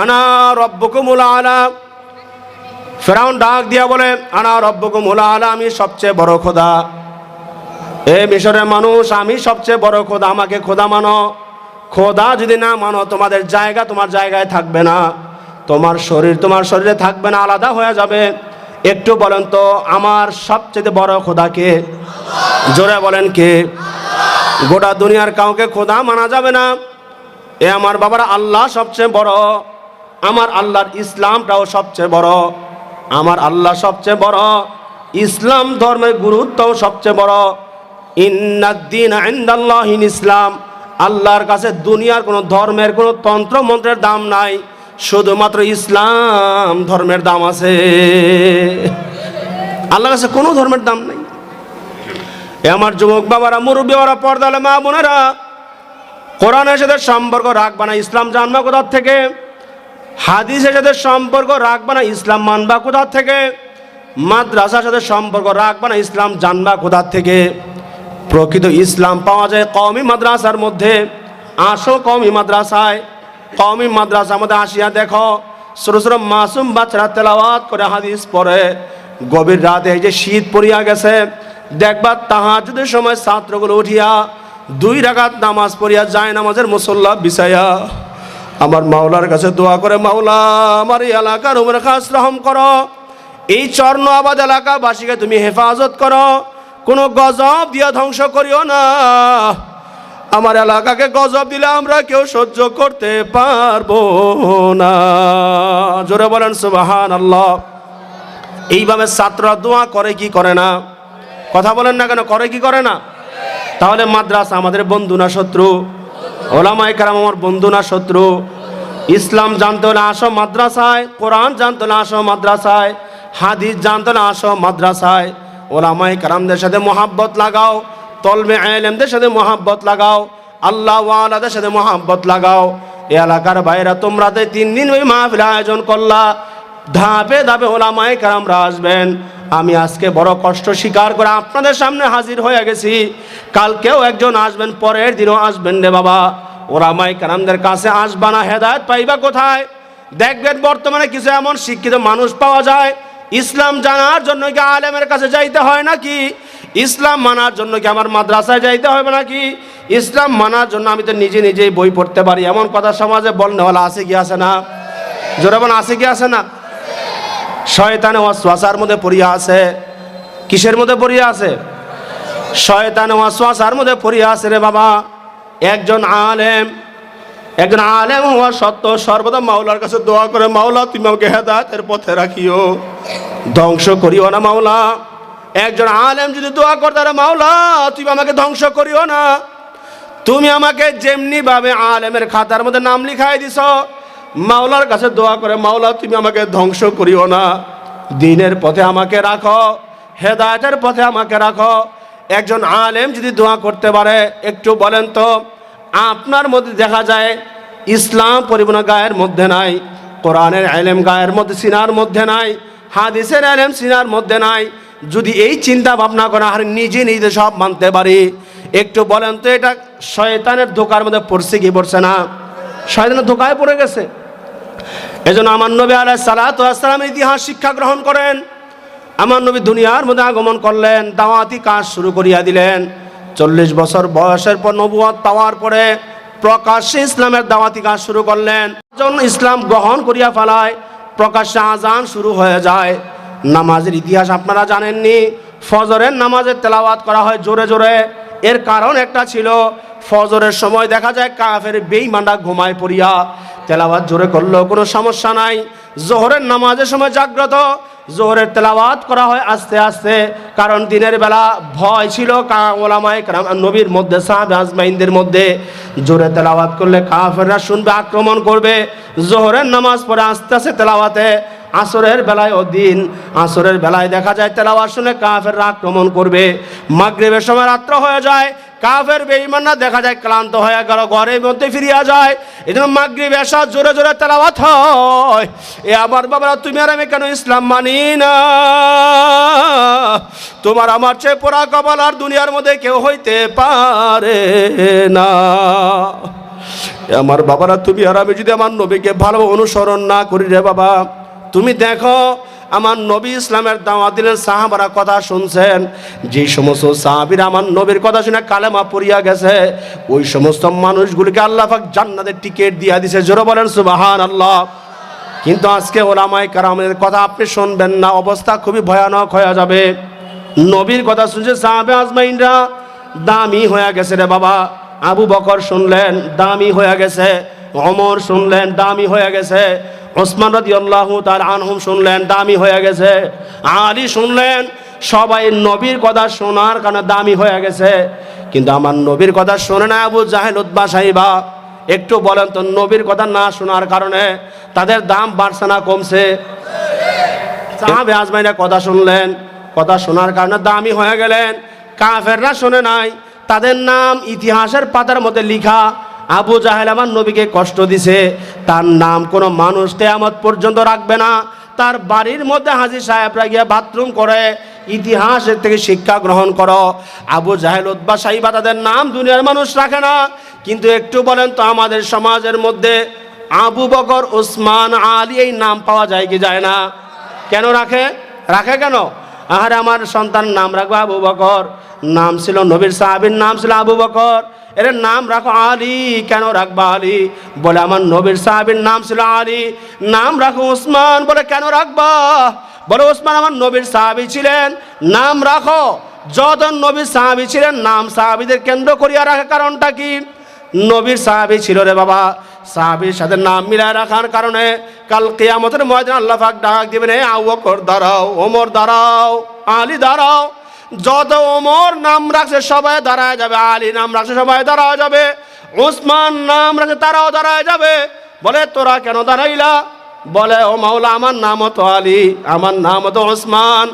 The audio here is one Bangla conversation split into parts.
আনা রব্বকুমুল আলা। ফেরাউন ডাক দিয়া বলে, আনা রব্বকুমুল আলা, আমি সবচেয়ে বড় খোদা। এ মিশরের মানুষ, আমি সবচেয়ে বড় খোদা, আমাকে খোদা মানো। খোদা যদি না মানো, তোমাদের জায়গা তোমার জায়গায় থাকবে না। তোমার শরীর তোমার শরীরে থাকবে না, আলাদা হয়ে যাবে। একটু বলেন তো, আমার সবচেয়ে বড় খোদাকে জোরে বলেন কে? গোটা দুনিয়ার কাউকে খোদা মানা যাবে না। এ আমার বাবার আল্লাহ সবচেয়ে বড়। আমার আল্লাহর ইসলামটাও সবচেয়ে বড়। আমার আল্লাহ সবচেয়ে বড়। ইসলাম ধর্মের গুরুত্বও সবচেয়ে বড়। ইন্নাদ্দিন ইন্দাল্লাহিন ইসলাম। আল্লাহর কাছে দুনিয়ার কোনো ধর্মের কোনো তন্ত্র মন্ত্রের দাম নাই। শুধুমাত্র ইসলাম ধর্মের দাম আছে। আল্লাহর কাছে কোনো ধর্মের দাম নাই। আমার যুবক বাবারা মুরব্বী বাবারা পর্দালে মা বোনেরা, কোরআনের সাথে সম্পর্ক রাখবা না। ইসলাম জানবা কোথার থেকে? হাদিসের সাথে সম্পর্ক রাখবা না, ইসলাম মানবা কোথার থেকে? মাদ্রাসার সাথে সম্পর্ক রাখবা না, ইসলাম জানবা কোথার থেকে? প্রকৃত ইসলাম পাওয়া যায় কওমি মাদ্রাসার মধ্যে। আসো কওমি মাদ্রাসায়। কওমি মাদ্রাসার মধ্যে আসিয়া দেখো, ছোটো ছোটো মাসুম বাচ্চারা তেলাওয়াত করে হাদিস পড়ে। গভীর রাতে এই যে শীত পড়িয়া গেছে, দেখবা তাহাজুদের সময় ছাত্রগুলো উঠিয়া দুই রাগাত নামাজ পড়িয়া যায় নামাজের মুসল্লা বিছাইয়া আমার মাওলার কাছে দোয়া করে, মাওলা, আমার এই এলাকার উমর খাস রহম করো। এই চর্ণ আবাদ এলাকাবাসীকে তুমি হেফাজত করো। কোনো গজব দিয়া ধ্বংস করিও না। আমার এলাকাকে গজব দিলে আমরা কেউ সহ্য করতে পারব না। জোরে বলেন সুবাহান আল্লাহ এইভাবে ছাত্ররা দোয়া করে কি করে না? কথা বলেন না কেন, করে কি করে না? তাহলে মাদ্রাসা আমাদের বন্ধু না শত্রু। ওলামাই কারাম আমার বন্ধু না শত্রু। ইসলাম জানতে হলে আসো মাদ্রাসায়, কোরআন জানতে হলে আসো মাদ্রাসায়, হাদিস জানতে হলে আসো মাদ্রাসায়। ওলামাই কারামদের সাথে মোহাব্বত লাগাও, তলবে আলেমদের সাথে মোহাব্বত লাগাও, আল্লাহ ওয়ালাদের সাথে মোহাব্বত লাগাও। এ এলাকার বাইরা তোমরা তিন দিন ওই মাহফিল আয়োজন করলা, ধাপে ধাপে ওলামাই কারামরা আসবেন। আমি আজকে বড় কষ্ট স্বীকার করে আপনাদের সামনে হাজির হয়ে গেছি। কালকেও একজন আসবেন, পরের দিনও আসবেন রে বাবা। ওলামাই কারামদের কাছে আসবা না, হেদায়ত পাইবা কোথায়? দেখবেন বর্তমানে কিছু এমন শিক্ষিত মানুষ পাওয়া যায়। ইসলাম জানার জন্য কি আলেমের কাছে যাইতে হয় নাকি? ইসলাম মানার জন্য কি আমার মাদ্রাসায় যাইতে হবে নাকি? ইসলাম মানার জন্য আমি তো নিজে নিজেই বই পড়তে পারি। এমন কথা সমাজে বলনেওয়ালা আছে কি, আছে না? জোরে বল আছে কি, আছে না? শয়তানে ওয়াসওয়াসার মধ্যে পড়িয়া আছে। কিসের মধ্যে পড়িয়া আছে? শয়তানে ওয়াসওয়াসার মধ্যে পড়িয়া আছে রে বাবা। একজন আলেম একজন আলেম হওয়া সত্ত্বেও সর্বদা মাওলার কাছে দোয়া করে, মাওলা, তুমি আমাকে হেদায়তের পথে রাখিও। ধ্বংস করিও না মাওলা। একজন আলেম যদি দোয়া করতে মাওলা, তুমি আমাকে ধ্বংস করিও না। তুমি আমাকে যেমনি ভাবে আলেমের খাতার মধ্যে নাম লিখাই দিছ মাওলার কাছে দোয়া করে, মাওলা, তুমি আমাকে ধ্বংস করিও না। দিনের পথে আমাকে রাখো, হেদায়তের পথে আমাকে রাখো। একজন আলেম যদি দোয়া করতে পারে, একটু বলেন তো, আপনার মধ্যে দেখা যায় ইসলাম পরিবহন গায়ের মধ্যে নাই, কোরআনের আলেম গায়ের মধ্যে, সিনার মধ্যে নাই, হাদিসের আলেম সিনার মধ্যে নাই। যদি এই চিন্তা ভাবনা করে, আর নিজে নিজে সব মানতে পারি। একটু বলেন তো, এটা শয়তানের ধোকার মধ্যে পড়ছে কি পড়ছে না? শয়তানের ধোকায় পড়ে গেছে? এজন্য আমার নবী আলাহ সালাতামের ইতিহাস শিক্ষা গ্রহণ করেন। আমার নবী দুনিয়ার মধ্যে আগমন করলেন, দাওয়াতি কাজ শুরু করিয়া দিলেন। চল্লিশ বছর বয়সের পর নবুয়াত পাওয়ার পরে প্রকাশ্যে ইসলামের দাওয়াতি কাজ শুরু করলেন। যখন ইসলাম গ্রহণ করিয়া ফেলায়, প্রকাশ্যে আজান শুরু হয়ে যায়। নামাজের ইতিহাস আপনারা জানেননি, ফজরের নামাজের তেলাওয়াত করা হয় জোরে জোরে। এর কারণ একটা ছিল ফজরের সময় দেখা যায় কাফের বেইমানরা ঘুমায় পড়িয়া। তেলাওয়াত জোরে করলেও কোনো সমস্যা নাই। জোহরের নামাজের সময় জাগ্রত। জোহরের তেলাওয়াত করা হয় আস্তে আস্তে, কারণ দিনের বেলা ভয় ছিল নবীর মধ্যে, সাহাবে মধ্যে। জোরে তেলাওয়াত করলে কাফেররা শুনবে, আক্রমণ করবে। জোহরের নামাজ পড়ে আস্তে আস্তে তেলাওয়াতে। আসরের বেলায় ও দিন, আসরের বেলায় দেখা যায় তেলাওয়াত শুনে কাফেররা আক্রমণ করবে। মাগরিবের সময় রাত্র হয়ে যায় কাফের বেঈমানরা দেখা যায় ক্লান্ত হয়ে গেল, ঘরের মধ্যে ফিরিয়া যায়। এই জন্য মাগরিব এসা জোরে জোরে তেলাওয়াত হয়। এ আমার বাবারা, তুমি আর আমি কেন ইসলাম মানি না? তোমার আমার চেয়ে পোড়া কপাল আর দুনিয়ার মধ্যে কেউ হইতে পারে না। আমার বাবারা, তুমি আর আমি যদি আমার নবীকে ভালো অনুসরণ না করি রে বাবা, তুমি দেখো আমার নবী ইসলামের দাওয়াত দিলেন, সাহাবারা কথা শুনছেন। যে সমস্ত সাহাবিরা আমার নবীর কথা শুনে কালেমা পড়িয়া গেছে, ওই সমস্ত মানুষগুলিকে আল্লাহ পাক জান্নাতের টিকিট দিয়া দিছে। জোরে বলেন সুবাহান আল্লাহ কিন্তু আজকে ওলামাই কারামের কথা আপনি শুনবেন না, অবস্থা খুবই ভয়ানক হয়ে যাবে। নবীর কথা শুনছে সাহাবে আজমাইনরা, দামি হয়ে গেছে রে বাবা। আবু বকর শুনলেন, দামি হয়ে গেছে। অমর শুনলেন, দামি হয়ে গেছে। ওসমান রাদি আল্লাহ তার আনহুম শুনলেন, দামি হয়ে গেছে। আলী শুনলেন, সবাই নবীর কথা শোনার কারণে দামি হয়ে গেছে। কিন্তু আমার নবীর কথা শোনে না আবু জাহেল উদ্বা সাহিবা। একটু বলেন তো, নবীর কথা না শোনার কারণে তাদের দাম বাড়ছে না কমছে? সাহাবে আজমাইনা কথা শুনলেন, কথা শোনার কারণে দামি হয়ে গেলেন। কাফেররা শোনে নাই, তাদের নাম ইতিহাসের পাতার মধ্যে লিখা আবু জাহেল আমার নবীকে কষ্ট দিছে, তার নাম কোনো মানুষ কেয়ামত পর্যন্ত রাখবে না। তার বাড়ির মধ্যে হাজির সাহেবরা গিয়ে বাথরুম করে, ইতিহাসের থেকে শিক্ষা গ্রহণ করো। আবু জাহেল উদ্বা সাহিবা তাদের নাম দুনিয়ার মানুষ রাখে না। কিন্তু একটু বলেন তো, আমাদের সমাজের মধ্যে আবু বকর ওসমান আলী এই নাম পাওয়া যায় কি যায় না? কেন রাখে? রাখে কেন? আহারে আমার সন্তান নাম রাখব আবু বকর। নাম ছিল নবীর সাহাবির, নাম ছিল আবু বকর। এর নাম রাখো আলী। কেন রাখবা আলী? বলে আমার নবীর সাহাবির নাম ছিল আলী। নাম রাখো ওসমান। বলে কেন রাখবা? বলে ওসমান আমার নবীর সাহাবি ছিলেন। নাম রাখো। যত নবীর সাহাবি ছিলেন, নাম সাহাবিদের কেন্দ্র করিয়া রাখে কারণটা কি? নবীর সাহাবি ছিল রে বাবা। সাহাবির সাথে নাম মিলায় রাখার কারণে কাল কেয়ামতের ময়দান আল্লাহ ডাক দিবেন, এ আউ দাঁড়াও। ওমর, দাঁড়াও। আলী, দাঁড়াও। যত ওমর নাম রাখছে সবাই দাঁড়ায় যাবে, আলী নাম রাখছে সবাই দাঁড়ায় যাবে, উসমান নাম রাখছে তারাও দাঁড়ায় যাবে। বলে, তোরা কেন দাঁড়াইলা? বলে, ও মাওলা, আমার নাম তো আলী, আমার নাম তো ওসমান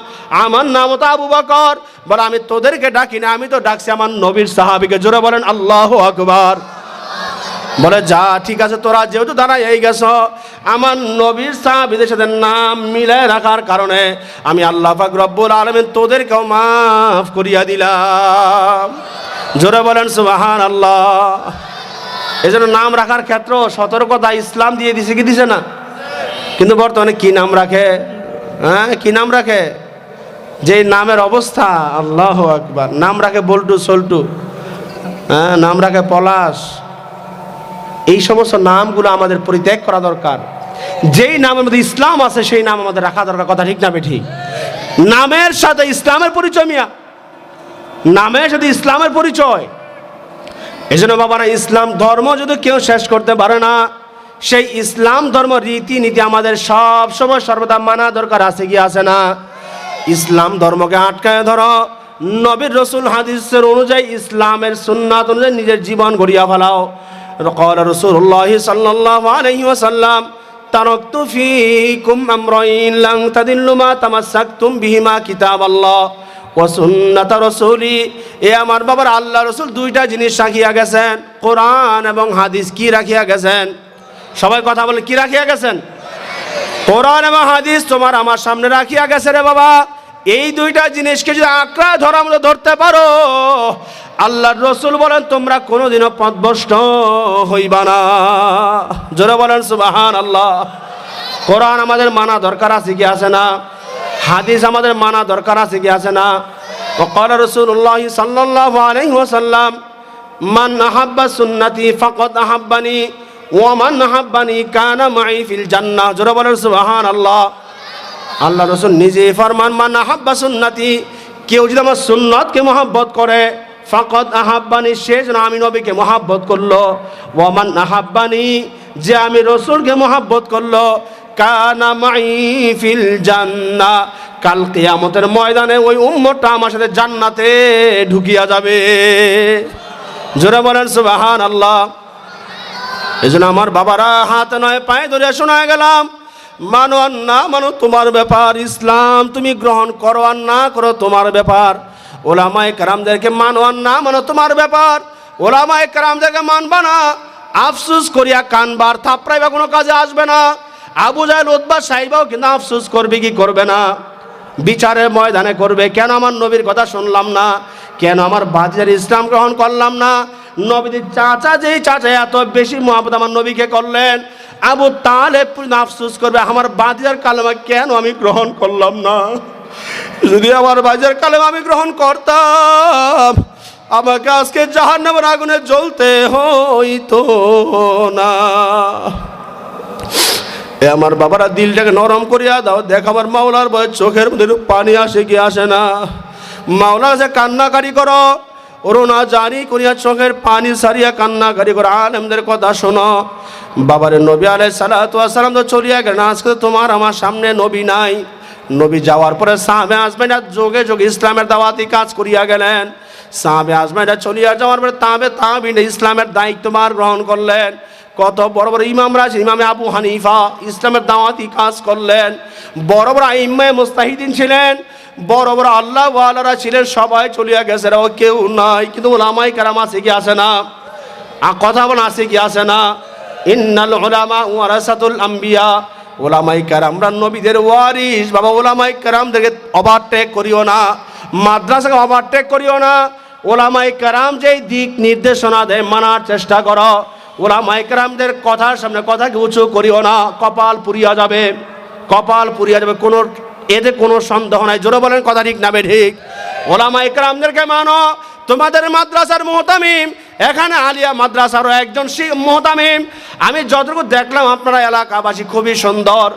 আমার নাম তো আবু বকর। বলে, আমি তোদেরকে ডাকি না, আমি তো ডাকছি আমার নবীর সাহাবিকে। জোরে বলেন, আল্লাহ আকবার। বলে, যা, ঠিক আছে, তোরা যেহেতু দাঁড়াই গেছ, আমার নবীর সাহাবিদের সাথে নাম মিলে রাখার কারণে আমি আল্লাহ পাক রব্বুল আলমিন তোদেরকেও মাফ করিয়া দিলাম। জোরে বলেন সুবাহান আল্লাহ এই জন্য নাম রাখার ক্ষেত্র সতর্কতা ইসলাম দিয়ে দিছে কি দিছে না? কিন্তু বর্তমানে কি নাম রাখে? হ্যাঁ কি নাম রাখে? যে নামের অবস্থা, আল্লাহ আকবার। নাম রাখে বল্টু, সল্টু। হ্যাঁ নাম রাখে পলাশ। এই সমস্ত নামগুলো আমাদের পরিত্যাগ করা দরকার। যেই নামের মধ্যে ইসলাম আছে, সেই নাম আমাদের রাখা দরকার। কথা ঠিক না ঠিক নামের সাথে ইসলামের পরিচয় মিয়া। নামের সাথে ইসলামের পরিচয়। এই জন্য বাবারা, ইসলাম ধর্ম যদি কেউ শেষ করতে পারে না, সেই ইসলাম ধর্ম রীতিনীতি আমাদের সব সময় সর্বদা মানা দরকার আছে কি আছে না? ইসলাম ধর্মকে আটকায় ধরো। নবীর রসুল হাদিসের অনুযায়ী ইসলামের সুন্নাত অনুযায়ী নিজের জীবন গড়িয়া ফেলাও। قال رسول الله صلى الله عليه وسلم تركت فيكم أمرين لن تدلوا ما تمسكتم بهما كتاب الله وسنة رسولي এ আমার বাবার আল্লাহ রসুল দুইটা জিনিস রাখিয়া গেছেন কোরআন এবং হাদিস কি রাখিয়া গেছেন সবাই কথা বলে কি রাখিয়া গেছেন কোরআন এবং হাদিস তোমার আমার সামনে রাখিয়া গেছে রে বাবা এই দুইটা জিনিসকে যদি আঁকড়া ধরার মতো ধরতে পারো আল্লাহর রসুল বলেন তোমরা কোনোদিনও পথভ্রষ্ট হইবা না জোরে বলেন সুবাহান আল্লাহ কোরআন আমাদের মানা দরকার আছে কি আছে না হাদিস আমাদের মানা দরকার আছে কি আছে না وقال رسول الله صلى الله عليه وسلم من أحب سنتي فقد أحبني ওয়ামান হাব্বানি কানা মাই ফিল জান্নাহ জোরে বলেন সুবহান আল্লাহ রসুল নিজে ফরমান, মান আহাব্বা সুন্নাতি কেউ যদি আমার সুন্নতকে মহাব্বত করে ফাকত আহাব্বানি সে যেন আমি নবীকে মহাব্বত করল। ওয়ামান আহাব্বানি যে আমি রসুলকে মহাব্বত করল। কানা মাই ফিল জান্নাহ কাল কিয়ামতের ময়দানে ওই উম্মতটা আমার সাথে জান্নাতে ঢুকিয়া যাবে। জোরে বলেন সুবহান আল্লাহ এই জন্য আমার বাবারা হাতে নয়, পায়ে ধরে শোনা গেলাম। মানো আর না মানো, তোমার ব্যাপার ইসলাম, তুমি গ্রহণ করো আর না করো তোমার ব্যাপার। ওলামায় কারামদেরকে মানো আর না মানো, তোমার ব্যাপার। ওলামায় কারামদেরকে মানবা না। আফসুস করিয়া কানবার থাপড়াইবা কোনো কাজে আসবে না। আবু জাহেল উদ্বা সাইবাও কিন্তু আফসুস করবে, কি করবে না? বিচারের ময়দানে করবে। কেন আমার নবীর কথা শুনলাম না? কেন আমার বাজার ইসলাম গ্রহণ করলাম না? নবীদের চাচা যেই চাচা, এত বেশি মহাবত আমার নবীকে করলেন। আবু তাহলে আফসোস করবে, আমার বাদিজার কালেমা কেন আমি গ্রহণ করলাম না? যদি আমার বাজার কালেমা আমি গ্রহণ করতাম, আমাকে আজকে জাহান নামের আগুনে জ্বলতে হইতো না। এ আমার বাবারা দিলটাকে নরম করিয়া দাও, দেখ আমার মাওলার বয় চোখের মধ্যে পানি আসে কি আসে না। মাওলা কাছে কান্নাকারি করো ওরো জারি করিয়া চোখের পানি সারিয়া কান্না গাড়ি করে আলেমদের কথা শোনো। বাবারে নবী আলাই সালাম তো চলিয়া গেলেন, আজকে তোমার আমার সামনে নবী নাই। নবী যাওয়ার পরে সাহাবে আসবেন যোগে যোগে ইসলামের দাওয়াতি কাজ করিয়া গেলেন। সাহাবে আসবেন চলিয়া যাওয়ার পরে তাবে তাবিন ইসলামের দায়িত্ববার গ্রহণ করলেন। কত বড় বড় ইমামরা ইমামে আবু হানিফা ইসলামের দাওয়াতি কাজ করলেন। বড় বড় ইম্মায় মুস্তাহিদিন ছিলেন, বড় বড় আল্লাহ ওয়ালারা ছিলেন, সবাই চলিয়া গেছে ও কেউ নাই। কিন্তু ওলামাই কারাম আছে কি, আছে না? কথা বলা আছে কি, আছে না? ইন্নাল ওলামা ওয়ারাসাতুল আম্বিয়া। ওলামাই কারামরা নবীদের ওয়ারিস বাবা ওলামাই কারামদেরকে ওভারটেক করিও না। মাদ্রাসাকে ওভারটেক করিও না। ওলামাই কারাম যেই দিক নির্দেশনা দেয়, মানার চেষ্টা করো। ওলামাই কারামদের কথার সামনে কথাকে উঁচু করিও না, কপাল পুরিয়া যাবে, কপাল পুরিয়া যাবে, কোনো এতে কোনো সন্দেহ নাই। জোরে বলেন কথা ঠিক নাবে ঠিক? ওলামা ইকরামদেরকে মানো, তোমাদের মাদ্রাসার মোহতামিম, এখানে আলিয়া মাদ্রাসারও একজন মোহতামিম। আমি যতটুকু দেখলাম, আপনারা এলাকাবাসী খুবই সুন্দর।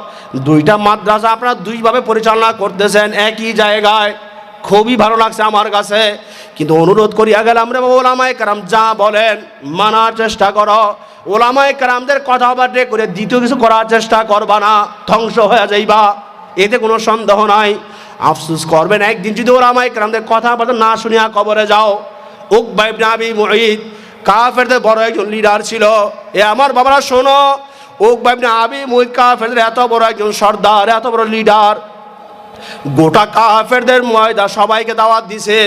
দুইটা মাদ্রাসা আপনারা দুইভাবে পরিচালনা করতেছেন, একই জায়গায়। খুবই ভালো লাগছে আমার কাছে। কিন্তু অনুরোধ করিয়া গেলাম রে বাবা ওলামাই কারাম, যা বলেন, মানার চেষ্টা করো। ওলামাই কারামদের কথা বার্তে করে দ্বিতীয় কিছু করার চেষ্টা করবা না, ধ্বংস হয়ে যাইবা। এতে কোনো সন্দেহ নাই। আফসুস করবেন, একদিন যদি ওলামাই কারামদের কথা বার্তা না শুনিয়া কবরে যাও। উকবাই নাবি মুহিদ কাফেরদের বড় একজন লিডার ছিল। এ আমার বাবারা শোনো উকবাই আবি মুহিদ কাফেরদের এত বড় একজন সর্দার, এত বড় লিডার গোটা কাফেরদের ময়দা সবাইকে দাওয়াত দিছে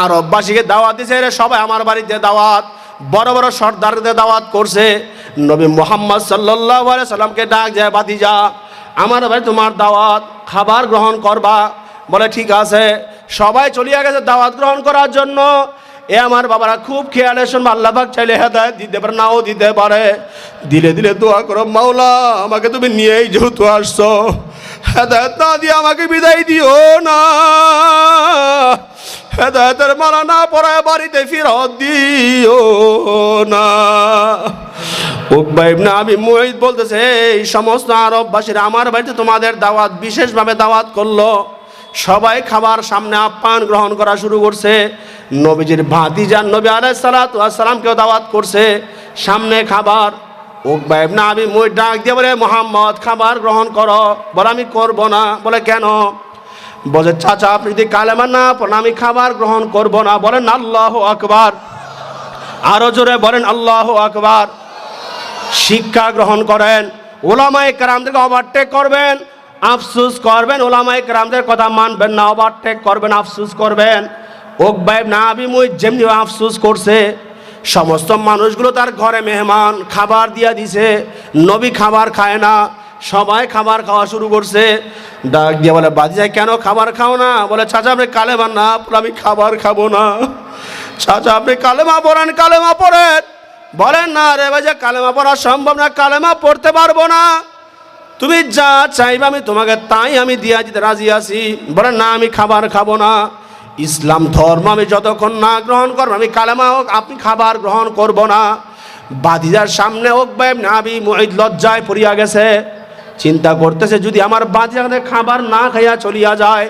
আরববাসীকে দাওয়াত দিছে এরা সবাই আমার বাড়িতে দাওয়াত। বড় বড় সর্দারদের দাওয়াত করছে। নবী মোহাম্মদ সাল্লাহ সাল্লামকে ডাক যায় বাতিজা আমার বাড়ি তোমার দাওয়াত, খাবার গ্রহণ করবা? বলে, ঠিক আছে। সবাই চলিয়া গেছে দাওয়াত গ্রহণ করার জন্য। এ আমার বাবারা খুব খেয়ালে শুনব আল্লাহবাক চাইলে হেদায়ত দিতে পারে, নাও দিতে পারে। দিলে দিলে দোয়া করো, মাওলা, আমাকে তুমি নিয়েই যেহেতু আসছো। হেদায়ত না দিয়ে আমাকে বিদায় দিও না। হেদায়তের মালা না পড়ায় বাড়িতে ফিরত দিও না। আবি মুঈদ বলতেছে, এই সমস্ত আরববাসীরা আমার বাড়িতে তোমাদের দাওয়াত, বিশেষভাবে দাওয়াত করল। সবাই খাবার সামনে আপ্যায়ন গ্রহণ করা শুরু করছে। নবীজির ভাতিজান নবী আলাই সালাতামকেও দাওয়াত করছে। সামনে খাবার উকবা ইবনে আবি মুঈদ ডাক দিয়ে বলে, মোহাম্মদ, খাবার গ্রহণ করো। বলে, আমি করব না। বলে, কেন? বলে, চাচা, আপনি যদি কালেমা না পড়েন, আমি খাবার গ্রহণ করব না। বলেন আল্লাহ আকবার। আরও জোরে বলেন, আল্লাহ আকবার। শিক্ষা গ্রহণ করেন। ওলামাই কারামদেরকে ওভারটেক করবেন। আফসুস করবেন। ওলামাই কারামদের কথা মানবেন না। ওভারটেক করবেন, আফসুস করবেন। ওকবাইব না আবিমুই যেমনি আফসুস করছে সমস্ত মানুষগুলো তার ঘরে মেহমান, খাবার দিয়া দিছে, নবী খাবার খায় না, সবাই খাবার খাওয়া শুরু করছে। ডাক দিয়ে বলে বাদিজাই কেন খাবার খাও না? বলে, চাচা, আপনি কালেমা না আমি খাবার খাব না। চাচা, আপনি কালেমা পড়েন কালেমা পড়েন। বলেন, না রে ভাই, যে কালেমা পড়া সম্ভব না, কালেমা পড়তে পারব না। তুমি যা চাইবে আমি তোমাকে, তাই আমি দিয়া দিতে রাজি আছি। বলেন না, আমি খাবার খাব না। ইসলাম ধর্ম আমি যতক্ষণ না গ্রহণ করব, আমি কালেমা হোক, আপনি খাবার গ্রহণ করব না। বাদিদার সামনে হোক ভাই নাবি মহিদ লজ্জায় পড়িয়া গেছে, চিন্তা করতেছে যদি আমার বাদিদাকে খাবার না খাইয়া চলিয়া যায়,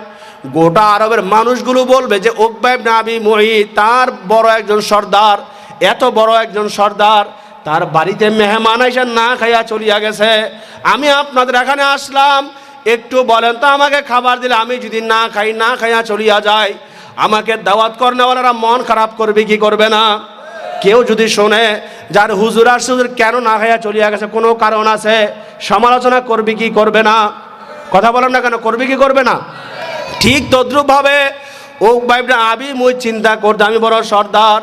গোটা আরবের মানুষগুলো বলবে যে ওকবাইব নাবি মহিদ তার বড় একজন সর্দার, এত বড় একজন সর্দার, তার বাড়িতে মেহমান এসে না খাইয়া চলিয়া গেছে। আমি আপনাদের এখানে আসলাম, একটু বলেন তো আমাকে খাবার দিলে আমি যদি না খাই, না খাইয়া চলিয়া যাই। আমাকে দাওয়াত কর্নেওয়ালারা মন খারাপ করবে, কি করবে না? কেউ যদি শোনে, যার হুজুর আসছে হুজুর কেন না হইয়া চলিয়া গেছে, কোনো কারণ আছে? সমালোচনা করবে, কি করবে না? কথা বলেন না কেন? করবে, কি করবে না? ঠিক তদ্রুপভাবে ওক বাইবটা আমি মুই চিন্তা করতে, আমি বড় সর্দার।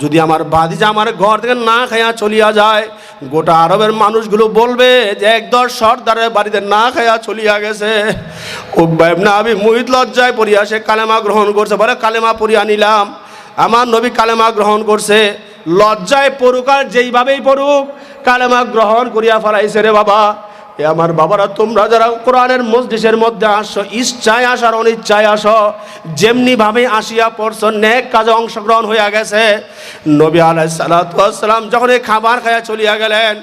যদি আমার বাদিজা আমার ঘর থেকে না খাইয়া চলিয়া যায়, গোটা আরবের মানুষগুলো বলবে যে একদল সর্দারের বাড়িতে না খাইয়া চলিয়া গেছে। ও বাইব না আমি মুহিত লজ্জায় পড়িয়া সে কালেমা গ্রহণ করছে। বলে, কালেমা পড়িয়া নিলাম। আমার নবী কালেমা গ্রহণ করছে। লজ্জায় পড়ুক আর যেইভাবেই পড়ুক, কালেমা গ্রহণ করিয়া ফেলাইছে রে বাবা। এ আমার বাবারা, তোমরা যারা কোরআনের মসজিদের মধ্যে আসো, ইচ্ছায় আসার অনিচ্ছায় আসো, যেমনি ভাবে আসিয়া পড়ছো, নেক কাজে অংশগ্রহণ হইয়া গেছে। নবী আলাই সালাম যখন এই খাবার খাইয়া চলিয়া গেলেন,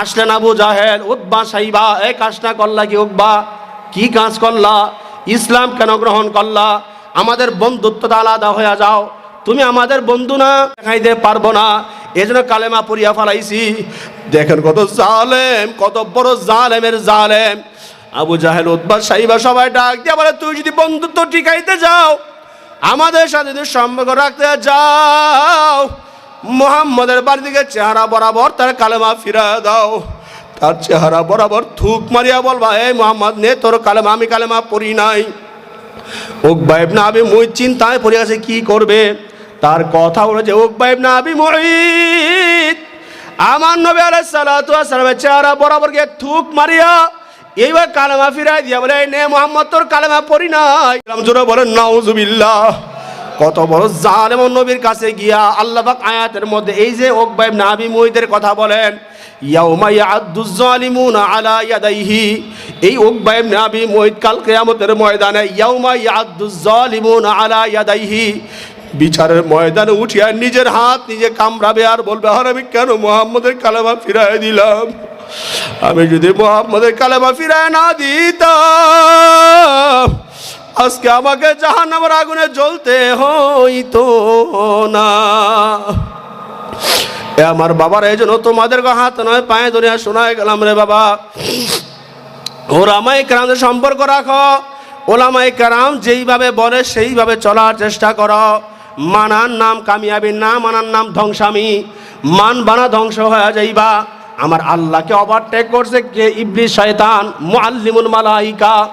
আসলেন আবু জাহেল উদ্বা সাইবা, এ কাজটা করলা কি উকবা কি কাজ করলা? ইসলাম কেন গ্রহণ করলা? আমাদের বন্ধুত্বটা আলাদা হয়ে যাও। তুমি আমাদের বন্ধু না, দেখাইতে পারব না। এজন্য কালেমা পড়িয়া ফেলাইছি। দেখেন কত জালেম, কত বড় জালেমের জালেম। আবু জাহেল উদ্বা সাহিবা সবাই ডাক দিয়া বলে, তুই যদি বন্ধুত্ব টিকাইতে যাও, আমাদের সাথে যদি সম্পর্ক রাখতে যাও, মোহাম্মদের বাড়ি দিকে চেহারা বরাবর তার কালেমা ফিরা দাও। তার চেহারা বরাবর থুক মারিয়া বলবা এই মোহাম্মদ, নে তোর কালেমা, আমি কালেমা পড়ি নাই। উকবাইব না আমি মুই চিন্তায় পড়ে আছে কি করবে? তার কথা হলো যে উকবাইব না আমি মহিত আমার নবী আলাই সালাতু সালামের চেহারা বরাবর গিয়ে থুক মারিয়া এইবার কালেমা ফিরাই দিয়া বলে নে মোহাম্মদ, তোর কালেমা পড়ি নাই। জোরে বলেন নাউজুবিল্লাহ। কত বড় জালেম নবীর কাছে গিয়া আল্লাহ পাক আয়াতের মধ্যে এই যে ওকবাইব নাবি মুহিদের কথা বলেন, ইয়াউমা ইয়াদু জালিমুনা আলা ইয়াদাইহি। এই ওকবাইব নাবি মুহিদ কাল কিয়ামতের ময়দানে, ইয়াউমা ইয়াদু জালিমুনা আলা ইয়াদাইহি। বিচারের ময়দানে উঠিয়া নিজের হাত নিজে কামড়াবে আর বলবে, আর আমি কেন মোহাম্মদের কালেমা ফিরাই দিলাম? আমি যদি মোহাম্মদের কালেমা ফিরায় না দিতাম, আজকে আমাকে জাহান্নামের আগুনে জ্বলতে হইতো না। আমার বাবার, এই জন্য তোমাদের হাত নয়, পায়ে ধরিয়া শোনায় গেলাম রে বাবা। ওরামাই কারামদের সম্পর্ক রাখো। ওলামাই কারাম যেইভাবে বলে, সেইভাবে চলার চেষ্টা করো। মানার নাম কামিয়াবি, না মানার নাম ধ্বংসামি। মান বানা ধ্বংস হয়ে যাইবা। আমার আল্লাহকে ওভারটেক করছে কে? ইবলিস শয়তান, মুআল্লিমুল মালাইকা।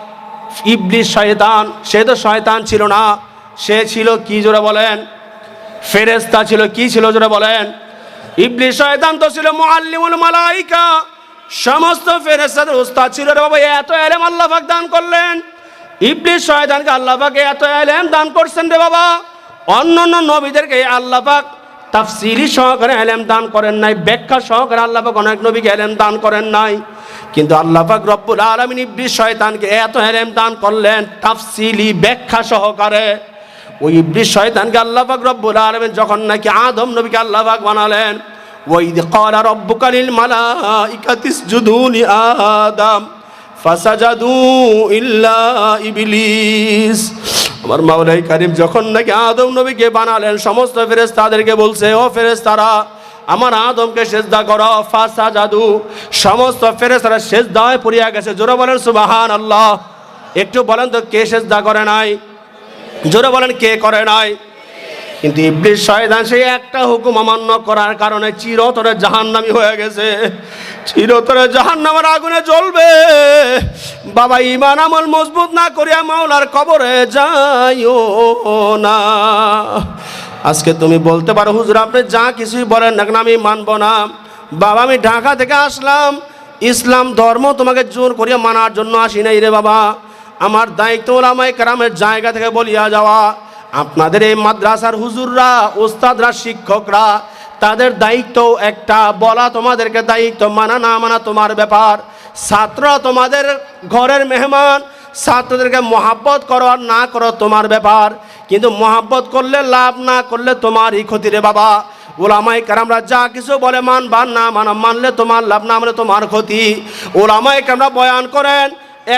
ইবলিস শয়তান, সে তো শয়তান ছিল না। সে ছিল কি জোরে বলেন? ফেরেস্তা ছিল, কি ছিল জোরে বলেন? ইবলিস শয়তান তো ছিল মুআল্লিমুল মালাইকা। সমস্ত ফেরেস্তাদের উস্তাদ ছিল রে বাবা, এত এলেম আল্লাহ পাক দান করলেন। ইবলিস শয়তানকে আল্লাহ পাক এত এলেম দান করছেন রে বাবা। অন্য অন্য নবীদেরকে আল্লাহ পাক তাফসিলি সহকারে এলেম দান করেন নাই, ব্যাখ্যা সহকারে আল্লাহ পাক অনেক নবীকে এলেম দান করেন নাই। কিন্তু আল্লাহ পাক রব্বুল আলামিন ইবলিস শয়তানকে এত এলেম দান করলেন তাফসিলি ব্যাখ্যা সহকারে। ওই ইবলিস শয়তানকে আল্লাহ পাক রব্বুল আলামিন যখন নাকি আদম নবীকে আল্লাহ পাক বানালেন, ওয়াইদ ক্বালা রাব্বুকা লিল মালাইকাতি ইসজুদু লি আদম, ফাসাজাদু ইল্লা ইবলিস। আমার মাওলাই কারিম যখন নাকি আদম নবীকে বানালেন, সমস্ত ফেরেশতাদেরকে বলছে, ও ফেরেশতারা, আমার আদমকে সেজদা করো ফাসা জাদু সমস্ত ফেরেশতারা সেজদায় পড়িয়া গেছে। জোরে বলেন সুবাহান আল্লাহ একটু বলেন তো, কে সেজদা করে নাই? জোরে বলেন, কে করে নাই? কিন্তু ইবলিস শয়তান সেই একটা হুকুম অমান্য করার কারণে চিরতরে জাহান্নামি হয়ে গেছে। চিরতরে জাহান্নামের আগুনে জ্বলবে। বাবা ইমান আমল মজবুত না করিয়া মাওলার কবরে যাইও না। আজকে তুমি বলতে পারো, হুজুর, আপনি যা কিছুই বলেন না আমি মানবো না। বাবা, আমি ঢাকা থেকে আসলাম। ইসলাম ধর্ম তোমাকে জোর করিয়া মানার জন্য আসি নাই রে বাবা। আমার দায়িত্ব ওলামাই কারামের জায়গা থেকে বলিয়া যাওয়া। আপনাদের এই মাদ্রাসার হুজুররা, ওস্তাদরা, শিক্ষকরা, তাদের দায়িত্ব একটা। বলা তোমাদেরকে দায়িত্ব, মানা না মানা তোমার ব্যাপার। ছাত্ররা তোমাদের ঘরের মেহমান, ছাত্রদেরকে মহাব্বত করো আর না করো তোমার ব্যাপার। কিন্তু মহাব্বত করলে লাভ না করলে তোমারই ক্ষতি রে বাবা। ওলামাই কারামরা যা কিছু বলে মান বা না মানা, মানলে তোমার লাভ না মানলে তোমার ক্ষতি। ওলামাই কারামরা বয়ান করেন,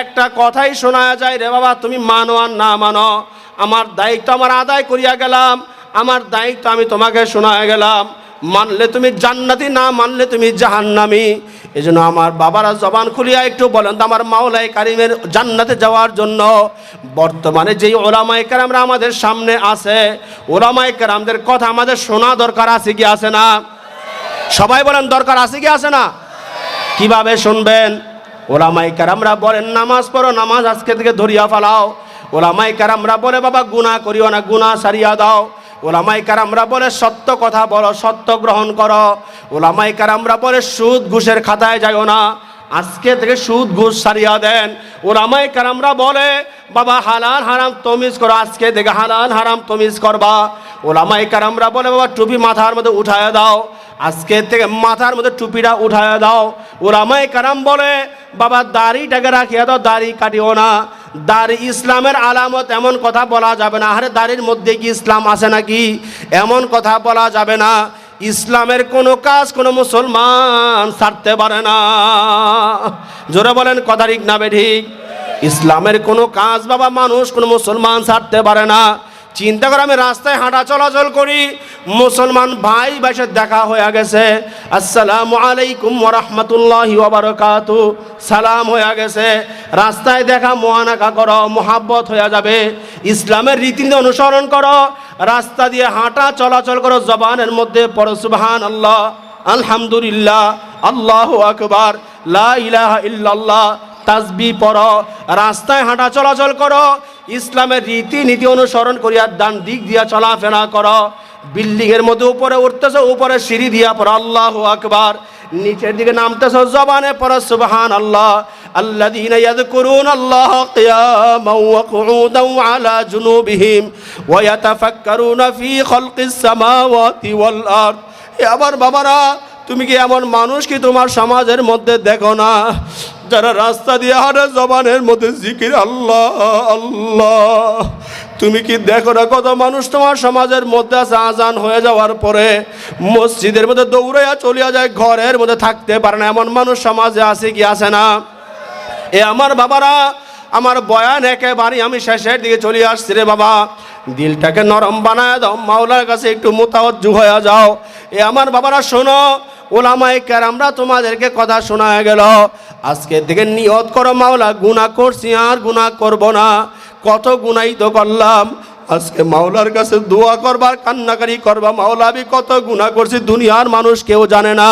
একটা কথাই শোনা যায় রে বাবা, তুমি মানো আর না মানো। আমার দায়িত্ব আমার আদায় করিয়া গেলাম, আমার দায়িত্ব আমি তোমাকে শোনা গেলাম। মানলে তুমি জান্নাতি, না মানলে তুমি জাহান্নামি। এই জন্য আমার বাবারা জবান খুলিয়া একটু বলেন তো আমার মাওলাই কারিমের জান্নাতে যাওয়ার জন্য। বর্তমানে যেই ওলামাই কারামরা আমাদের সামনে আছে ওলামাই কারামদের কথা আমাদের শোনা দরকার আছে কি আছে না? সবাই বলেন দরকার আছে কি আছে না? কীভাবে শুনবেন? ওলামাই কারামরা বলেন, নামাজ পড়ো, নামাজ আজকে থেকে ধরিয়া ফেলাও। ওলামাই কারামরা বলে, বাবা, গুনাহ করিও না, গুনাহ সারিয়া দাও। ওলামাই কারামরা বলে, সত্য কথা বলো, সত্য গ্রহণ করো। ওলামাই কারামরা বলে, সুদ ঘুষের খাতায় যাইও না, আজকে থেকে সুদ ঘুষ সারিয়া দেন। ওলামাই কারামরা বলে, বাবা, হালাল হারাম তমিজ করো, আজকে থেকে হালাল হারাম তমিজ করবা। ওলামাই কারামরা বলে, বাবা, টুপি মাথার মধ্যে উঠায় দাও, আজকে থেকে মাথার মধ্যে টুপিটা উঠায় দাও। ওলামাই কারাম বলে, বাবা, দাড়িটাকে রাখিয়া দাও, দাড়ি কাটিও না। দাড়ি ইসলামের আলামত এমন কথা বলা যাবে না। আরে দাড়ির মধ্যে কি ইসলাম আছে নাকি? এমন কথা বলা যাবে না। ইসলামের কোনো কাজ কোনো মুসলমান ছাড়তে পারে না। জোরে বলেন কথা ঠিক না বেঠিক ইসলামের কোনো কাজ বাবা মানুষ কোনো মুসলমান ছাড়তে পারে না। চিন্তা করে, আমি রাস্তায় হাঁটা চলাচল করি। মুসলমান ভাই বাসে দেখা হয়ে গেছে। আসসালামু আলাইকুম ওরহমতুল্লাহি ওবরকাতু সালাম হয়ে গেছে। রাস্তায় দেখা মহানাকা করো, মোহাব্বত হয়ে যাবে। ইসলামের রীতিনীতি অনুসরণ করো। রাস্তা দিয়ে হাঁটা চলাচল করো, জবানের মধ্যে পড়ো সুবহান আল্লাহ আলহামদুলিল্লাহ, আল্লাহ আকবার। লা ইলাহা ইল্লাল্লাহ, তাজবি পড়ো। রাস্তায় হাঁটা চলাচল করো। ইসলামের রীতিনীতি অনুসরণ করিয়া ডান দিক দিয়া চলাফেরা কর। বিল্ডিংয়ের মধ্যে উপরে উঠতেছ, উপরে সিঁড়ি দিয়া পড়া। আল্লাহ আকবার। নিচের দিকে নামতেছ, জবানে পড়া সুবহান আল্লাহ আল্লাহ দিন করুন আল্লাহ আলা জুনুবিহিম ওয়াতাফাক্কারুনা ফি খালকিস সামাওয়াতি ওয়াল আরদ। আমার বাবারা তুমি কি এমন মানুষ কি তোমার সমাজের মধ্যে দেখো না? যারা রাস্তা দিয়ে হাঁটে, জবানের মধ্যে জিকির, আল্লাহ আল্লাহ। তুমি কি দেখো না কত মানুষ তোমার সমাজের মধ্যে আছে, আজান হয়ে যাওয়ার পরে মসজিদের মধ্যে দৌড়াইয়া চলিয়া যায়, ঘরের মধ্যে থাকতে পারে না। এমন মানুষ সমাজে আছে কি আছে না? এ আমার বাবারা, আমার বয়ান একেবারে আমি শেষের দিকে চলে আসছি রে বাবা। দিলটাকে নরম বানায় দাও, মাওলার কাছে একটু মোতাবজ্জু হয়ে যাও। এ আমার বাবারা, শোনো ওলামাই আমরা তোমাদেরকে কথা শোনা গেল। আজকে দেখে নিয়ত করো মাওলা গুণা করছি আর গুণা করব না। কত গুণাই তো করলাম। আজকে মাওলার কাছে দোয়া করবার, কান্নাকারি করবা মাওলা, আমি কত গুণা করছি, দুনিয়ার মানুষ কেউ জানে না।